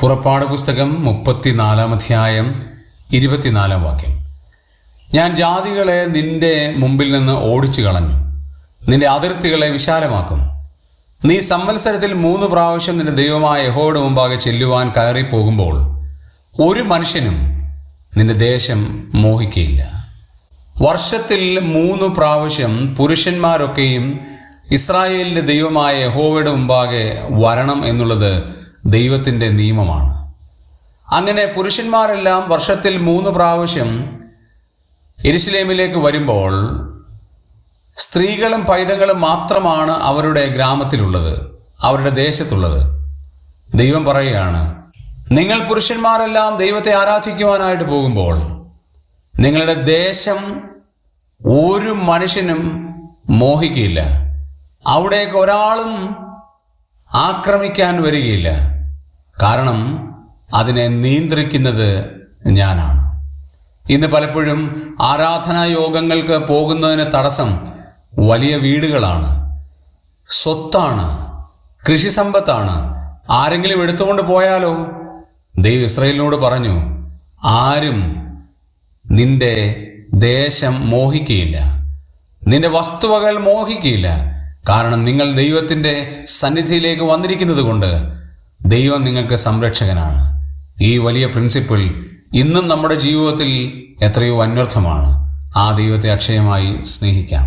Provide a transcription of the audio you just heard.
പുറപ്പാട് പുസ്തകം മുപ്പത്തിനാലാം അധ്യായം ഇരുപത്തിനാലാം വാക്യം. ഞാൻ ജാതികളെ നിന്റെ മുമ്പിൽ നിന്ന് ഓടിച്ചു കളഞ്ഞു നിന്റെ അതിർത്തികളെ വിശാലമാക്കും. നീ സംവത്സരത്തിൽ മൂന്ന് പ്രാവശ്യം നിന്റെ ദൈവമായ യഹോയുടെ മുമ്പാകെ ചെല്ലുവാൻ കയറി പോകുമ്പോൾ ഒരു മനുഷ്യനും നിന്റെ ദേശം മോഹിക്കയില്ല. വർഷത്തിൽ മൂന്ന് പ്രാവശ്യം പുരുഷന്മാരൊക്കെയും ഇസ്രായേലിന്റെ ദൈവമായ യഹോവയുടെ മുമ്പാകെ വരണം എന്നുള്ളത് ദൈവത്തിന്റെ നിയമമാണ്. അങ്ങനെ പുരുഷന്മാരെല്ലാം വർഷത്തിൽ മൂന്ന് പ്രാവശ്യം എരിശിലേമിലേക്ക് വരുമ്പോൾ സ്ത്രീകളും പൈതങ്ങളും മാത്രമാണ് അവരുടെ ഗ്രാമത്തിലുള്ളത് അവരുടെ ദേശത്തുള്ളത്. ദൈവം പറയുകയാണ് നിങ്ങൾ പുരുഷന്മാരെല്ലാം ദൈവത്തെ ആരാധിക്കുവാനായിട്ട് പോകുമ്പോൾ നിങ്ങളുടെ ദേശം ഒരു മനുഷ്യനും മോഹിക്കില്ല അവിടേക്ക് ഒരാളും ആക്രമിക്കാൻ വരികയില്ല. കാരണം അതിനെ നിയന്ത്രിക്കുന്നത് ഞാനാണ്. ഇന്ന് പലപ്പോഴും ആരാധനാ യോഗങ്ങൾക്ക് പോകുന്നതിന് തടസ്സം വലിയ വീടുകളാണ്. സ്വത്താണ് കൃഷി സമ്പത്താണ്. ആരെങ്കിലും എടുത്തുകൊണ്ട് പോയാലോ? ദൈവം ഇസ്രയേലിനോട് പറഞ്ഞു ആരും നിന്റെ ദേശം മോഹിക്കുകയില്ല നിന്റെ വസ്തുവകൾ മോഹിക്കുകയില്ല കാരണം നിങ്ങൾ ദൈവത്തിന്റെ സന്നിധിയിലേക്ക് വന്നിരിക്കുന്നത് കൊണ്ട് ദൈവം നിങ്ങൾക്ക് സംരക്ഷകനാണ്. ഈ വലിയ പ്രിൻസിപ്പിൾ ഇന്നും നമ്മുടെ ജീവിതത്തിൽ എത്രയോ അന്വർത്ഥമാണ്. ആ ദൈവത്തെ അക്ഷയമായി സ്നേഹിക്കാം.